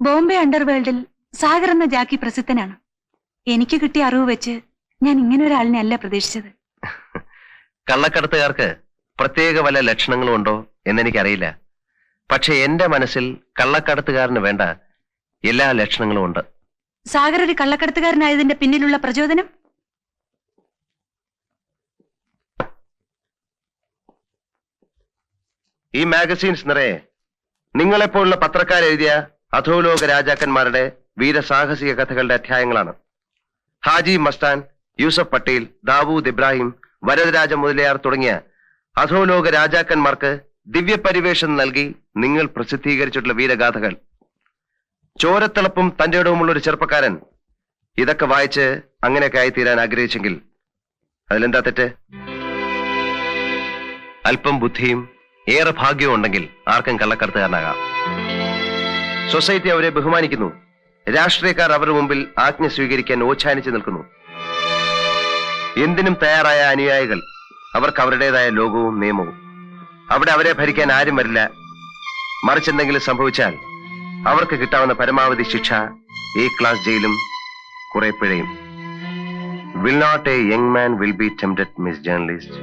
ബോംബെ അണ്ടർവേൾഡിൽ സാഗർ എന്ന ജാക്കി പ്രസിദ്ധനാണ്. എനിക്ക് കിട്ടിയ അറിവ് വെച്ച് ഞാൻ ഇങ്ങനെ ഒരാളിനെ അല്ല പ്രതീക്ഷിച്ചത്. കള്ളക്കടത്തുകാർക്ക് പ്രത്യേക വല്ല ലക്ഷണങ്ങളും ഉണ്ടോ എന്നെനിക്കറിയില്ല. പക്ഷെ എന്റെ മനസ്സിൽ കള്ളക്കടത്തുകാരന് വേണ്ട എല്ലാ ലക്ഷണങ്ങളും ഉണ്ട്. സാഗർ ഒരു കള്ളക്കടത്തുകാരനായതിന്റെ പിന്നിലുള്ള പ്രചോദനം? ഈ മാഗസീൻസ് നിറയെ നിങ്ങളെപ്പോലുള്ള പത്രക്കാരെഴുതിയ അധോലോക രാജാക്കന്മാരുടെ വീരസാഹസിക കഥകളുടെ അധ്യായങ്ങളാണ്. ഹാജി മസ്താൻ യൂസഫ് പട്ടേൽ ദാവൂദ് ഇബ്രാഹിം വരദരാജ മുതലയാർ തുടങ്ങിയ അധോലോക രാജാക്കന്മാർക്ക് ദിവ്യപരിവേഷം നൽകി നിങ്ങൾ പ്രസിദ്ധീകരിച്ചിട്ടുള്ള വീരഗാഥകൾ. ചോരത്തിളപ്പും തന്റെ ഇടവുമുള്ള ഒരു ചെറുപ്പക്കാരൻ. ഇതൊക്കെ വായിച്ച് അങ്ങനെയൊക്കെ ആയിത്തീരാൻ ആഗ്രഹിച്ചെങ്കിൽ അതിലെന്താ തെറ്റ്? അല്പം ബുദ്ധിയും ഏറെ ഭാഗ്യവും ഉണ്ടെങ്കിൽ ആർക്കും കള്ളക്കടത്തുകാരനാകാം. സൊസൈറ്റി അവരെ ബഹുമാനിക്കുന്നു. രാഷ്ട്രീയക്കാർ അവരുടെ മുമ്പിൽ ആജ്ഞ സ്വീകരിക്കാൻ ഓച്ഛാനിച്ചു നിൽക്കുന്നു. എന്തിനും തയ്യാറായ അനുയായികൾ അവർക്ക് അവരുടേതായ ലോകവും നിയമവും. അവിടെ അവരെ ഭരിക്കാൻ ആരും വരില്ല. മറിച്ച് എന്തെങ്കിലും സംഭവിച്ചാൽ അവർക്ക് കിട്ടാവുന്ന പരമാവധി ശിക്ഷ എ ക്ലാസ് ജയിലും കുറെ പിഴയും. Will not a young man will be tempted miss journalist